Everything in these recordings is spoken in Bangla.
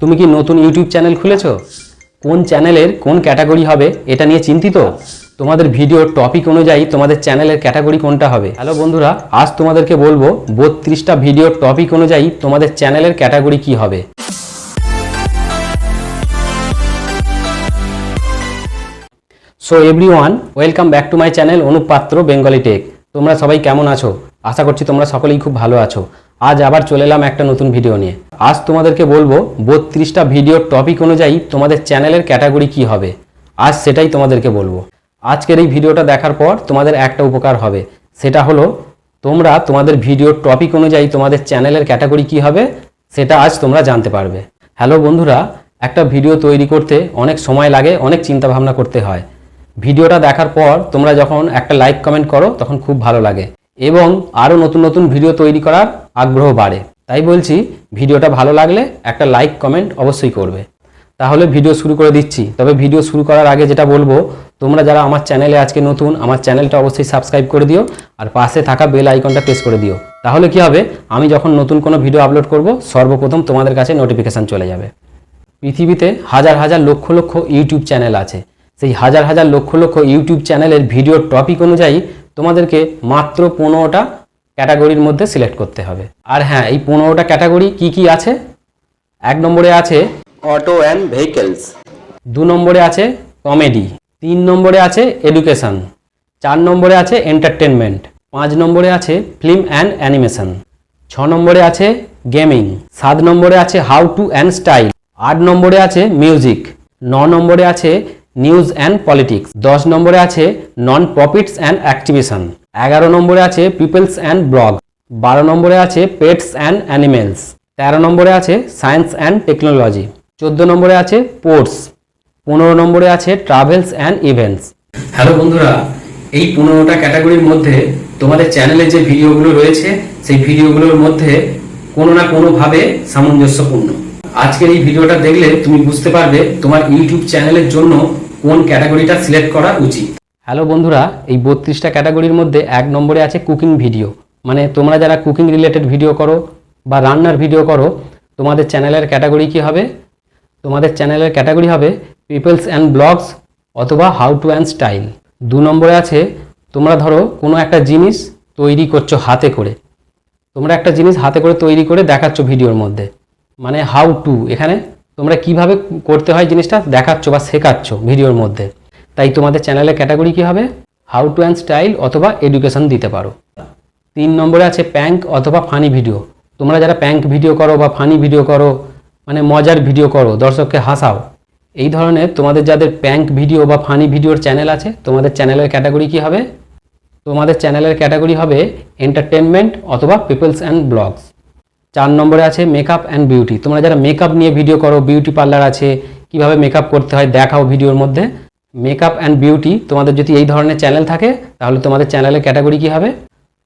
তুমি কি নতুন ইউটিউব চ্যানেল খুলেছ? কোন চ্যানেলের কোন ক্যাটাগরি হবে এটা নিয়ে চিন্তিত? তোমাদের ভিডিওর টপিক অনুযায়ী তোমাদের চ্যানেলের ক্যাটাগরি কোনটা হবে? হ্যালো বন্ধুরা, আজ তোমাদেরকে বলব বত্রিশটা ভিডিওর টপিক অনুযায়ী তোমাদের চ্যানেলের ক্যাটাগরি কি হবে। So everyone welcome back to my channel Anup Patra Bengali tech তোমরা সবাই কেমন আছো? আশা করছি তোমরা সকলেই খুব ভালো আছো। আজ আবার চলে এলাম একটা নতুন ভিডিও নিয়ে। আজ তোমাদেরকে বলব, বত্রিশটা ভিডিওর টপিক অনুযায়ী তোমাদের চ্যানেলের ক্যাটাগরি কি হবে? আজ সেটাই তোমাদেরকে বলব। আজকের এই ভিডিওটা দেখার পর তোমাদের একটা উপকার হবে। সেটা হলো, তোমরা তোমাদের ভিডিওর টপিক অনুযায়ী তোমাদের চ্যানেলের ক্যাটাগরি কি হবে, সেটা আজ তোমরা জানতে পারবে। হ্যালো বন্ধুরা, একটা ভিডিও তৈরি করতে অনেক সময় লাগে, অনেক চিন্তা ভাবনা করতে হয়। ভিডিওটা দেখার পর তোমরা যখন একটা লাইক কমেন্ট করো, তখন খুব ভালো লাগে। এবং আরও নতুন নতুন ভিডিও তৈরি করার আগ্রহ বাড়ে। তাই বলছি, ভিডিওটা ভালো লাগলে একটা লাইক কমেন্ট অবশ্যই করবে। তাহলে ভিডিও শুরু করে দিচ্ছি। তবে ভিডিও শুরু করার আগে যেটা বলব, তোমরা যারা আমার চ্যানেলে আজকে নতুন, আমার চ্যানেলটা অবশ্যই সাবস্ক্রাইব করে দিও আর পাশে থাকা বেল আইকনটা প্রেস করে দিও। তাহলে কি হবে, আমি যখন নতুন কোনো ভিডিও আপলোড করব, সর্বপ্রথম তোমাদের কাছে নোটিফিকেশান চলে যাবে। পৃথিবীতে হাজার হাজার লক্ষ লক্ষ ইউটিউব চ্যানেল আছে। সেই হাজার হাজার লক্ষ লক্ষ ইউটিউব চ্যানেলের ভিডিওর টপিক অনুযায়ী তোমাদেরকে মাত্র পনেরোটা ক্যাটাগরির মধ্যে সিলেক্ট করতে হবে আর হ্যাঁ এই পনেরোটা ক্যাটাগরি কি কি আছে এক নম্বরে আছে অটো অ্যান্ড ভেহিকেলস দু নম্বরে আছে কমেডি তিন নম্বরে আছে এডুকেশন চার নম্বরে আছে এন্টারটেনমেন্ট পাঁচ নম্বরে আছে ফিল্ম অ্যান্ড অ্যানিমেশন ছ নম্বরে আছে গেমিং সাত নম্বরে আছে হাউ টু অ্যান্ড স্টাইল আট নম্বরে আছে মিউজিক ন নম্বরে আছে নিউজ অ্যান্ড পলিটিক্স দশ নম্বরে আছে নন প্রফিটস অ্যান্ড অ্যাক্টিভিশন এগারো নম্বরে আছে পিপলস অ্যান্ড ব্লগ বারো নম্বরে আছে পেটস অ্যান্ড অ্যানিমেলস, তেরো নম্বরে আছে সায়েন্স অ্যান্ড টেকনোলজি, চোদ্দ নম্বরে আছে স্পোর্টস, পনেরো নম্বরে আছে ট্রাভেলস অ্যান্ড ইভেন্টস। হ্যালো বন্ধুরা, এই পনেরোটা ক্যাটাগরির মধ্যে তোমাদের চ্যানেলে যে ভিডিওগুলো রয়েছে, সেই ভিডিওগুলোর মধ্যে কোনো না কোনোভাবে সামঞ্জস্যপূর্ণ। আজকের এই ভিডিওটা দেখলে তুমি বুঝতে পারবে তোমার ইউটিউব চ্যানেলের জন্য কোন ক্যাটাগরিটা সিলেক্ট করা উচিত। হ্যালো বন্ধুরা, এই বত্রিশটা ক্যাটাগরির মধ্যে এক নম্বরে আছে কুকিং ভিডিও। মানে তোমরা যারা কুকিং রিলেটেড ভিডিও করো বা রান্নার ভিডিও করো, তোমাদের চ্যানেলের ক্যাটাগরি কি হবে? তোমাদের চ্যানেলের ক্যাটাগরি হবে পিপলস অ্যান্ড ব্লগস অথবা হাউ টু অ্যান্ড স্টাইল দু নম্বরে আছে, তোমরা ধরো কোনো একটা জিনিস তৈরি করছ হাতে করে। তোমরা একটা জিনিস হাতে করে তৈরি করে দেখাচ্ছ ভিডিওর মধ্যে। মানে হাউ টু এখানে তোমরা কীভাবে করতে হয় জিনিসটা দেখাচ্ছ বা শেখাচ্ছ ভিডিওর মধ্যে। তাই তোমাদের চ্যানেলের ক্যাটাগরি কি হবে? হাউ টু অ্যান্ড স্টাইল অথবা এডুকেশন দিতে পারো। তিন নম্বরে আছে প্যাঙ্ক অথবা ফানি ভিডিও তোমরা যারা প্যাঙ্ক ভিডিও করো বা ফানি ভিডিও করো মানে মজার ভিডিও করো, দর্শককে হাসাও। এই ধরনের তোমাদের যাদের প্যাঙ্ক ভিডিও বা ফানি ভিডিওর চ্যানেল আছে, তোমাদের চ্যানেলের ক্যাটাগরি কি হবে? তোমাদের চ্যানেলের ক্যাটাগরি হবে এন্টারটেনমেন্ট অথবা পিপলস অ্যান্ড ব্লগস চার নম্বরে আছে মেকআপ অ্যান্ড বিউটি তোমরা যারা মেকআপ নিয়ে ভিডিও করো বিউটি পার্লার আছে, কীভাবে মেকআপ করতে হয়, দেখাও ভিডিওর মধ্যে। মেকআপ অ্যান্ড বিউটি, তোমাদের যদি এই ধরনের চ্যানেল থাকে, তাহলে তোমাদের চ্যানেলের ক্যাটাগরি কী হবে?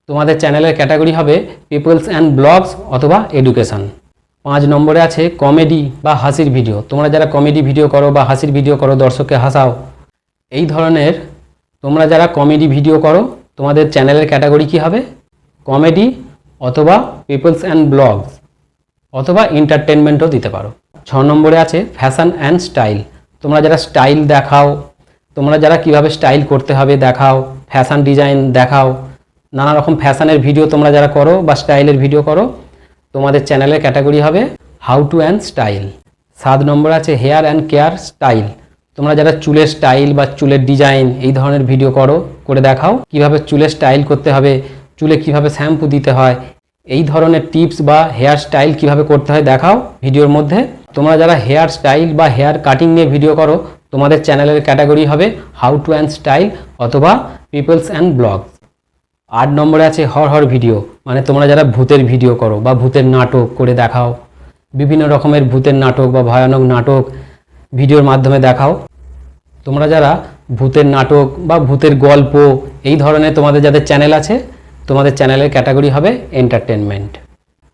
তোমাদের চ্যানেলের ক্যাটাগরি হবে পিপলস অ্যান্ড ব্লগস অথবা এডুকেশন। পাঁচ নম্বরে আছে কমেডি বা হাসির ভিডিও। তোমরা যারা কমেডি ভিডিও করো বা হাসির ভিডিও করো, দর্শককে হাসাও। এই ধরনের তোমরা যারা কমেডি ভিডিও করো, তোমাদের চ্যানেলের ক্যাটাগরি কী হবে? কমেডি অথবা পিপলস অ্যান্ড ব্লগস অথবা এন্টারটেনমেন্টও দিতে পারো। ছ নম্বরে আছে ফ্যাশন অ্যান্ড স্টাইল। তোমরা যারা স্টাইল দেখাও তোমরা যারা কীভাবে স্টাইল করতে হবে দেখাও ফ্যাশন ডিজাইন দেখাও, নানা রকম ফ্যাশনের ভিডিও তোমরা যারা করো বা স্টাইলের ভিডিও করো, তোমাদের চ্যানেলের ক্যাটাগরি হবে হাউ টু অ্যান্ড স্টাইল সাত নম্বর আছে হেয়ার অ্যান্ড কেয়ার স্টাইল তোমরা যারা চুলের স্টাইল বা চুলের ডিজাইন এই ধরনের ভিডিও করো, করে দেখাও কীভাবে চুলের স্টাইল করতে হবে, চুলে কীভাবে শ্যাম্পু দিতে হয়, এই ধরনের টিপস বা হেয়ার স্টাইল কীভাবে করতে হয় দেখাও। ভিডিওর মধ্যে তোমরা যারা হেয়ার স্টাইল বা হেয়ার কাটিং নিয়ে ভিডিও করো তোমাদের চ্যানেলের ক্যাটাগরি হবে হাউ টু অ্যান্ড স্টাইল অথবা পিপলস অ্যান্ড ব্লগস। আট নম্বরে আছে হর হর ভিডিও মানে তোমরা যারা ভূতের ভিডিও করো বা ভূতের নাটক করে দেখাও, বিভিন্ন রকমের ভূতের নাটক বা ভয়ানক নাটক ভিডিওর মাধ্যমে দেখাও। তোমরা যারা ভূতের নাটক বা ভূতের গল্প এই ধরনের তোমাদের যাদের চ্যানেল আছে, তোমাদের চ্যানেলের ক্যাটাগরি হবে এন্টারটেনমেন্ট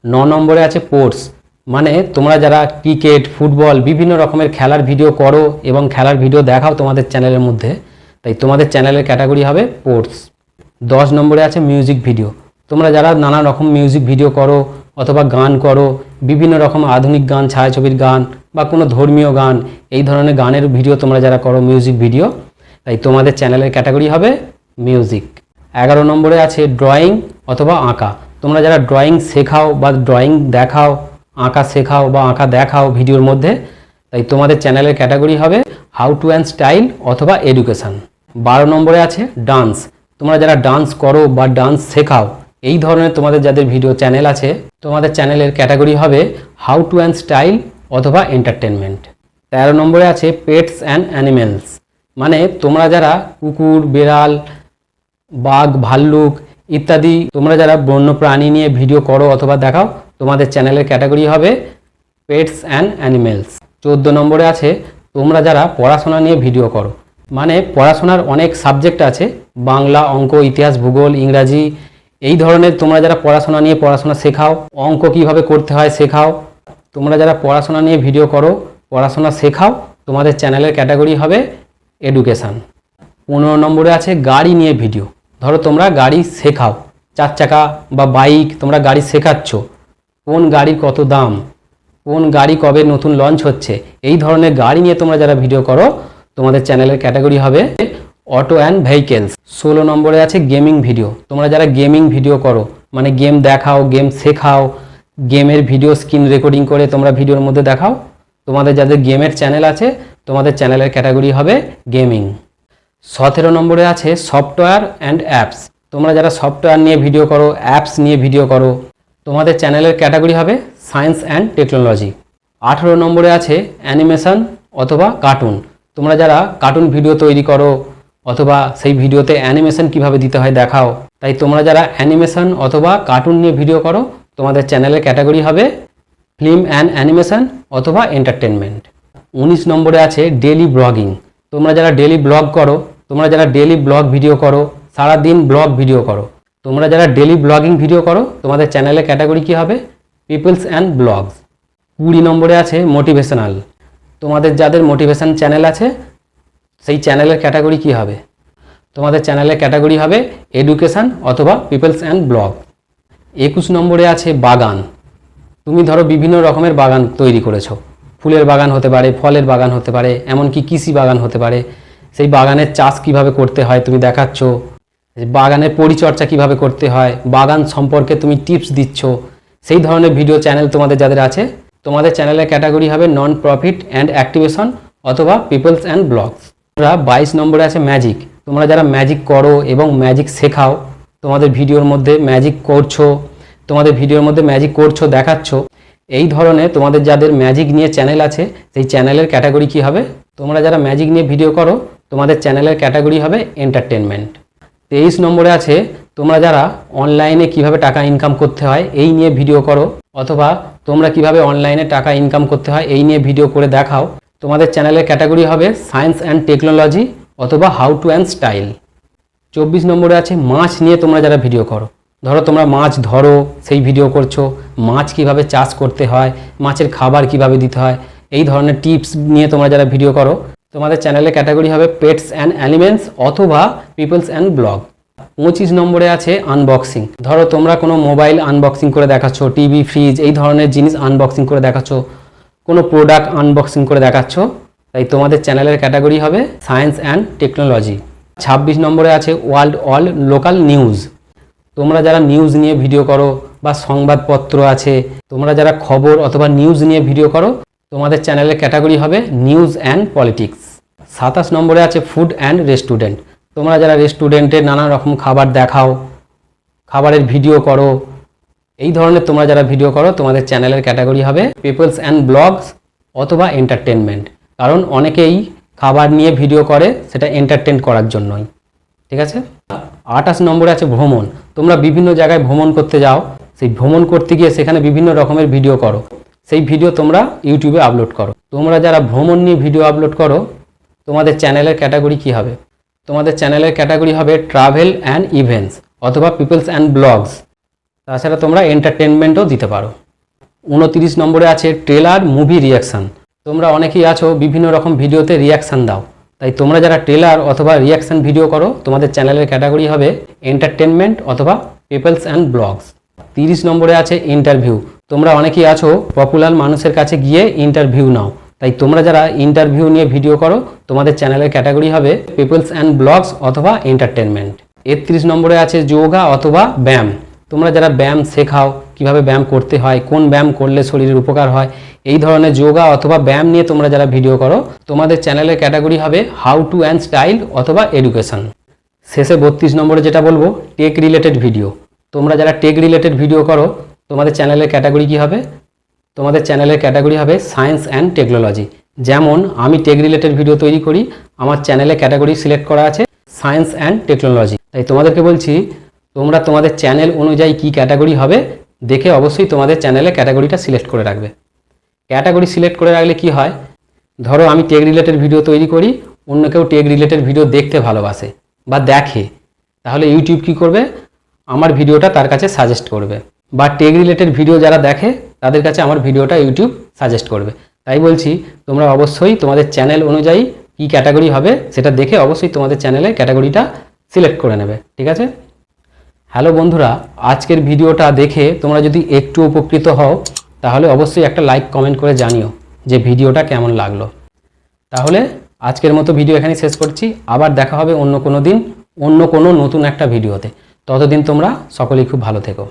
ন নম্বরে আছে স্পোর্টস মানে তোমরা যারা ক্রিকেট, ফুটবল, বিভিন্ন রকমের খেলার ভিডিও করো এবং খেলার ভিডিও দেখাও তোমাদের চ্যানেলের মধ্যে, তাই তোমাদের চ্যানেলের ক্যাটাগরি হবে স্পোর্টস। দশ নম্বরে আছে মিউজিক ভিডিও। তোমরা যারা নানা রকম মিউজিক ভিডিও করো অথবা গান করো, বিভিন্ন রকম আধুনিক গান, ছায়াছবির গান বা কোনো ধর্মীয় গান, এই ধরনের গানের ভিডিও তোমরা যারা করো মিউজিক ভিডিও, তাই তোমাদের চ্যানেলের ক্যাটাগরি হবে মিউজিক। এগারো নম্বরে আছে ড্রয়িং অথবা আঁকা। তোমরা যারা ড্রয়িং শেখাও বা ড্রয়িং দেখাও আঁকা শেখাও বা আঁকা দেখাও ভিডিওর মধ্যে। তাই তোমাদের চ্যানেলের ক্যাটাগরি হবে হাউ টু অ্যান্ড স্টাইল অথবা এডুকেশান। বারো নম্বরে আছে ডান্স। তোমরা যারা ডান্স করো বা ডান্স শেখাও, এই ধরনের তোমাদের যাদের ভিডিও চ্যানেল আছে, তোমাদের চ্যানেলের ক্যাটাগরি হবে হাউ টু অ্যান্ড স্টাইল অথবা এন্টারটেনমেন্ট। তেরো নম্বরে আছে পেটস অ্যান্ড অ্যানিমেলস। মানে তোমরা যারা কুকুর, বেড়াল, বাঘ, ভাল্লুক ইত্যাদি, তোমরা যারা বন্য প্রাণী নিয়ে ভিডিও করো অথবা দেখাও তোমাদের চ্যানেলের ক্যাটাগরি হবে পেটস অ্যান্ড অ্যানিমেলস। চোদ্দ নম্বরে আছে, তোমরা যারা পড়াশোনা নিয়ে ভিডিও করো। মানে পড়াশোনার অনেক সাবজেক্ট আছে, বাংলা, অঙ্ক, ইতিহাস, ভূগোল, ইংরাজি, এই ধরনের তোমরা যারা পড়াশোনা নিয়ে পড়াশোনা শেখাও, অঙ্ক কীভাবে করতে হয় শেখাও, তোমরা যারা পড়াশোনা নিয়ে ভিডিও করো, পড়াশোনা শেখাও, তোমাদের চ্যানেলের ক্যাটাগরি হবে এডুকেশান। পনেরো নম্বরে আছে, গাড়ি নিয়ে ভিডিও। ধরো তোমরা গাড়ি শেখাও, চার চাকা বা বাইক তোমরা গাড়ি শেখাচ্ছ কোন গাড়ির কত দাম? কোন গাড়ি কবে নতুন লঞ্চ হচ্ছে? এই ধরনের গাড়ি নিয়ে তোমরা যারা ভিডিও করো, তোমাদের চ্যানেলের ক্যাটাগরি হবে অটো অ্যান্ড ভেহিকেলস ষোলো নম্বরে আছে গেমিং ভিডিও তোমরা যারা গেমিং ভিডিও করো মানে গেম দেখাও গেম শেখাও গেমের ভিডিও স্ক্রিন রেকর্ডিং করে তোমরা ভিডিওর মধ্যে দেখাও, তোমাদের যাদের গেমের চ্যানেল আছে, তোমাদের চ্যানেলের ক্যাটাগরি হবে গেমিং সতেরো নম্বরে আছে সফটওয়্যার অ্যান্ড অ্যাপস তোমরা যারা সফটওয়্যার নিয়ে ভিডিও করো অ্যাপস নিয়ে ভিডিও করো তোমাদের চ্যানেলের ক্যাটাগরি হবে সায়েন্স অ্যান্ড টেকনোলজি। আঠেরো নম্বরে আছে অ্যানিমেশন অথবা কার্টুন। তোমরা যারা কার্টুন ভিডিও তৈরি করো অথবা সেই ভিডিওতে অ্যানিমেশন কীভাবে দিতে হয় দেখাও, তাই তোমরা যারা অ্যানিমেশন অথবা কার্টুন নিয়ে ভিডিও করো, তোমাদের চ্যানেলের ক্যাটাগরি হবে ফিল্ম অ্যান্ড অ্যানিমেশন অথবা এন্টারটেনমেন্ট। উনিশ নম্বরে আছে ডেলি ব্লগিং। তোমরা যারা ডেলি ব্লগ করো, তোমরা যারা ডেলি ব্লগ ভিডিও করো, সারাদিন ব্লগ ভিডিও করো তোমরা যারা ডেলি ব্লগিং ভিডিও করো, তোমাদের চ্যানেলের ক্যাটাগরি কি হবে? পিপলস অ্যান্ড ব্লগস কুড়ি নম্বরে আছে মোটিভেশনাল তোমাদের যাদের মোটিভেশন চ্যানেল আছে, সেই চ্যানেলের ক্যাটাগরি কি হবে? তোমাদের চ্যানেলের ক্যাটাগরি হবে এডুকেশান অথবা পিপলস অ্যান্ড ব্লগ একুশ নম্বরে আছে বাগান। তুমি ধরো বিভিন্ন রকমের বাগান তৈরি করেছ। ফুলের বাগান হতে পারে, ফলের বাগান হতে পারে, এমনকি কৃষি বাগান হতে পারে। সেই বাগানের চাষ কীভাবে করতে হয় তুমি দেখাচ্ছ। বাগানের পরিচর্যা কীভাবে করতে হয়, বাগান সম্পর্কে তুমি টিপস দিচ্ছ, সেই ধরনের ভিডিও চ্যানেল তোমাদের যাদের আছে, তোমাদের চ্যানেলের ক্যাটাগরি হবে নন প্রফিট অ্যান্ড অ্যাক্টিভেশন অথবা পিপলস অ্যান্ড ব্লগস তোমরা বাইশ নম্বরে আছে ম্যাজিক তোমরা যারা ম্যাজিক করো এবং ম্যাজিক শেখাও, তোমাদের ভিডিওর মধ্যে ম্যাজিক করছ, তোমাদের ভিডিওর মধ্যে ম্যাজিক করছ, দেখাচ্ছ, এই ধরনের তোমাদের যাদের ম্যাজিক নিয়ে চ্যানেল আছে, সেই চ্যানেলের ক্যাটাগরি কি হবে? তোমরা যারা ম্যাজিক নিয়ে ভিডিও করো, তোমাদের চ্যানেলের ক্যাটাগরি হবে এন্টারটেনমেন্ট তেইশ নম্বরে আছে, তোমরা যারা অনলাইনে কীভাবে টাকা ইনকাম করতে হয়, এই নিয়ে ভিডিও করো, অথবা তোমরা কীভাবে অনলাইনে টাকা ইনকাম করতে হয়, এই নিয়ে ভিডিও করে দেখাও। তোমাদের চ্যানেলের ক্যাটাগরি হবে সায়েন্স অ্যান্ড টেকনোলজি অথবা হাউ টু অ্যান্ড স্টাইল চব্বিশ নম্বরে আছে, মাছ নিয়ে তোমরা যারা ভিডিও করো, ধরো তোমরা মাছ ধরো, সেই ভিডিও করছ, মাছ কীভাবে চাষ করতে হয়, মাছের খাবার কীভাবে দিতে হয়, এই ধরনের টিপস নিয়ে তোমরা যারা ভিডিও করো তোমাদের চ্যানেলের ক্যাটাগরি হবে পেটস অ্যান্ড অ্যানিমেন্টস অথবা পিপলস অ্যান্ড ব্লগ। পঁচিশ নম্বরে আছে আনবক্সিং। ধরো তোমরা কোনো মোবাইল আনবক্সিং করে দেখাচ্ছ, টিভি, ফ্রিজ, এই ধরনের জিনিস আনবক্সিং করে দেখাচ্ছ, কোনো প্রোডাক্ট আনবক্সিং করে দেখাচ্ছ, তাই তোমাদের চ্যানেলের ক্যাটাগরি হবে সায়েন্স অ্যান্ড টেকনোলজি ছাব্বিশ নম্বরে আছে ওয়ার্ল্ড অল লোকাল নিউজ তোমরা যারা নিউজ নিয়ে ভিডিও করো বা সংবাদপত্র আছে, তোমরা যারা খবর অথবা নিউজ নিয়ে ভিডিও করো তোমাদের চ্যানেলের ক্যাটাগরি হবে নিউজ অ্যান্ড পলিটিক্স সাতাশ নম্বরে আছে ফুড অ্যান্ড রেস্টুরেন্ট তোমরা যারা রেস্টুরেন্টে নানা রকম খাবার দেখাও, খাবারের ভিডিও করো, এই ধরনের তোমরা যারা ভিডিও করো, তোমাদের চ্যানেলের ক্যাটাগরি হবে পিপলস অ্যান্ড ব্লগস অথবা এন্টারটেনমেন্ট কারণ অনেকেই খাবার নিয়ে ভিডিও করে, সেটা এন্টারটেন করার জন্যই। ঠিক আছে? আঠাশ নম্বরে আছে ভ্রমণ। তোমরা বিভিন্ন জায়গায় ভ্রমণ করতে যাও। সেই ভ্রমণ করতে গিয়ে সেখানে বিভিন্ন রকমের ভিডিও করো। সেই ভিডিও তোমরা ইউটিউবে আপলোড করো। তোমরা যারা ভ্রমণ নিয়ে ভিডিও আপলোড করো, তোমাদের চ্যানেলের ক্যাটাগরি কি হবে? তোমাদের চ্যানেলের ক্যাটাগরি হবে ট্রাভেল অ্যান্ড ইভেন্টস অথবা পিপলস অ্যান্ড ব্লগস তাছাড়া তোমরা এন্টারটেনমেন্টও দিতে পারো। উনতিরিশ নম্বরে আছে ট্রেলার মুভি রিয়াকশান তোমরা অনেকেই আছো, বিভিন্ন রকম ভিডিওতে রিয়াকশান দাও। তাই তোমরা যারা ট্রেলার অথবা রিয়াকশান ভিডিও করো, তোমাদের চ্যানেলের ক্যাটাগরি হবে এন্টারটেনমেন্ট অথবা পিপলস অ্যান্ড ব্লগস তিরিশ নম্বরে আছে ইন্টারভিউ তোমরা অনেকেই আছো পপুলার মানুষের কাছে গিয়ে ইন্টারভিউ নাও। তাই তোমরা যারা ইন্টারভিউ নিয়ে ভিডিও করো, তোমাদের চ্যানেলের ক্যাটাগরি হবে পিপলস অ্যান্ড ব্লগস অথবা এন্টারটেনমেন্ট একত্রিশ নম্বরে আছে যোগা অথবা ব্যায়াম তোমরা যারা ব্যায়াম শেখাও, কীভাবে ব্যায়াম করতে হয়, কোন ব্যায়াম করলে শরীরের উপকার হয়, এই ধরনের যোগা অথবা ব্যায়াম নিয়ে তোমরা যারা ভিডিও করো, তোমাদের চ্যানেলের ক্যাটাগরি হবে হাউ টু অ্যান্ড স্টাইল অথবা এডুকেশন শেষে বত্রিশ নম্বরে যেটা বলব টেক রিলেটেড ভিডিও তোমরা যারা টেক রিলেটেড ভিডিও করো, তোমাদের চ্যানেলের ক্যাটাগরি কি হবে? তোমাদের চ্যানেলের ক্যাটাগরি হবে সায়েন্স অ্যান্ড টেকনোলজি যেমন আমি টেক রিলেটেড ভিডিও তৈরি করি, আমার চ্যানেলে ক্যাটাগরি সিলেক্ট করা আছে সায়েন্স অ্যান্ড টেকনোলজি তাই তোমাদেরকে বলছি, তোমরা তোমাদের চ্যানেল অনুযায়ী কি ক্যাটাগরি হবে, দেখে অবশ্যই তোমাদের চ্যানেলে ক্যাটাগরিটা সিলেক্ট করে রাখবে। ক্যাটাগরি সিলেক্ট করে রাখলে কি হয়? ধরো আমি টেক রিলেটেড ভিডিও তৈরি করি, অন্য কেউ টেক রিলেটেড ভিডিও দেখতে ভালোবাসে বা দেখে, তাহলে ইউটিউব কি করবে? আমার ভিডিওটা তার কাছে সাজেস্ট করবে। বা টেক রিলেটেড ভিডিও যারা দেখে, তাদের কাছে আমার ভিডিওটা ইউটিউব সাজেস্ট করবে। তাই বলছি, তোমরা অবশ্যই তোমাদের চ্যানেল অনুযায়ী কি ক্যাটাগরি হবে, সেটা দেখে অবশ্যই তোমাদের চ্যানেলে ক্যাটাগরিটা সিলেক্ট করে নেবে। ঠিক আছে? হ্যালো বন্ধুরা, আজকের ভিডিওটা দেখে তোমরা যদি একটু উপকৃত হও, তাহলে অবশ্যই একটা লাইক কমেন্ট করে জানিও যে ভিডিওটা কেমন লাগল। তাহলে আজকের মতো ভিডিও এখানে শেষ করছি। আবার দেখা হবে অন্য কোনো দিন, অন্য কোনো নতুন একটা ভিডিওতে ততদিন তোমরা সকলেই খুব ভালো থেকো।